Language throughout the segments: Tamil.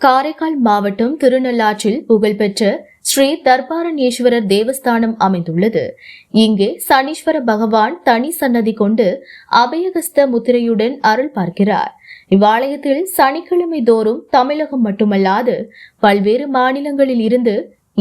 காரைக்கால் மாவட்டம் திருநள்ளாற்றில் புகழ்பெற்ற ஸ்ரீ தர்பாரணேஸ்வரர் தேவஸ்தானம் அமைந்துள்ளது. இங்கே சனீஸ்வர பகவான் தனி சன்னதி கொண்டு அபயகஸ்த முத்திரையுடன் அருள் பார்க்கிறார். இவ்வாலயத்தில் சனிக்கிழமை தோறும் தமிழகம் மட்டுமல்லாது பல்வேறு மாநிலங்களில் இருந்து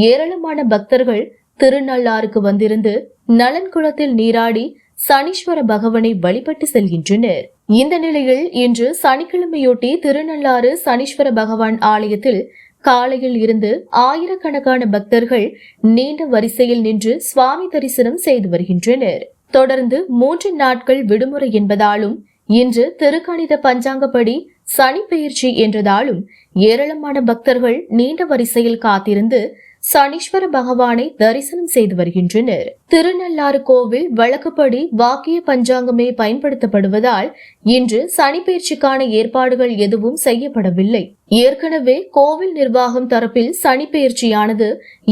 ஏராளமான பக்தர்கள் திருநள்ளாறுக்கு வந்திருந்து நலன்குளத்தில் நீராடி சனீஸ்வர பகவனை வழிபட்டு செல்கின்றனர். இந்த நிலையில் இன்று சனிக்கிழமையொட்டி திருநள்ளாறு சனீஸ்வர பகவான் ஆலயத்தில் காலையில் இருந்து ஆயிரக்கணக்கான பக்தர்கள் நீண்ட வரிசையில் நின்று சுவாமி தரிசனம் செய்து வருகின்றனர். தொடர்ந்து மூன்று நாட்கள் விடுமுறை என்பதாலும் இன்று திருக்கணித பஞ்சாங்கப்படி சனி பெயர்ச்சி என்றதாலும் ஏராளமான பக்தர்கள் நீண்ட வரிசையில் காத்திருந்து சனீஸ்வர பகவானை தரிசனம் செய்து வருகின்றனர். திருநள்ளாறு கோவில் வழக்கப்படி வாக்கிய பஞ்சாங்கமே பயன்படுத்தப்படுவதால் இன்று சனிப்பெயர்ச்சிக்கான ஏற்பாடுகள் எதுவும் செய்யப்படவில்லை. ஏற்கனவே கோவில் நிர்வாகம் தரப்பில் சனிப்பெயர்ச்சியானது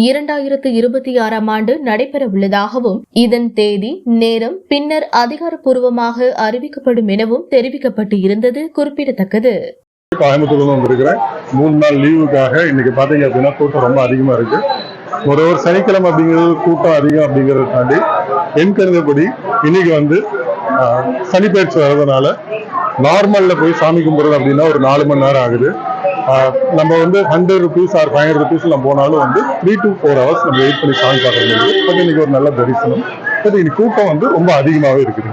இரண்டாயிரத்து இருபத்தி ஆறாம் ஆண்டு நடைபெற உள்ளதாகவும் இதன் தேதி நேரம் பின்னர் அதிகாரப்பூர்வமாக அறிவிக்கப்படும் எனவும் தெரிவிக்கப்பட்டு இருந்தது குறிப்பிடத்தக்கது. கோயம்புத்தூர்ல மூணு நாள் லீவுக்காக இன்னைக்கு பார்த்தீங்க அப்படின்னா கூட்டம் ரொம்ப அதிகமாக இருக்கு. ஒரு ஒரு சனிக்கிழமை அப்படிங்கிறது கூட்டம் அதிகம் அப்படிங்கிறத தாண்டி என் கருதப்படி இன்னைக்கு வந்து ஆஹ், சனிப்பெயர்ச்சி வர்றதுனால நார்மல்ல போய் சாமி கும்பிடுறது அப்படின்னா ஒரு நாலு மணி நேரம் ஆகுது. நம்ம வந்து hundred rupees or five hundred rupees நம்ம போனாலும் வந்து த்ரீ டு ஃபோர் ஹவர்ஸ் நம்ம வெயிட் பண்ணி சாமி பார்க்குறது. முடியுது பட் இன்னைக்கு ஒரு நல்ல தரிசனம். பட் இன்னைக்கு கூட்டம் வந்து ரொம்ப அதிகமாகவே இருக்குது.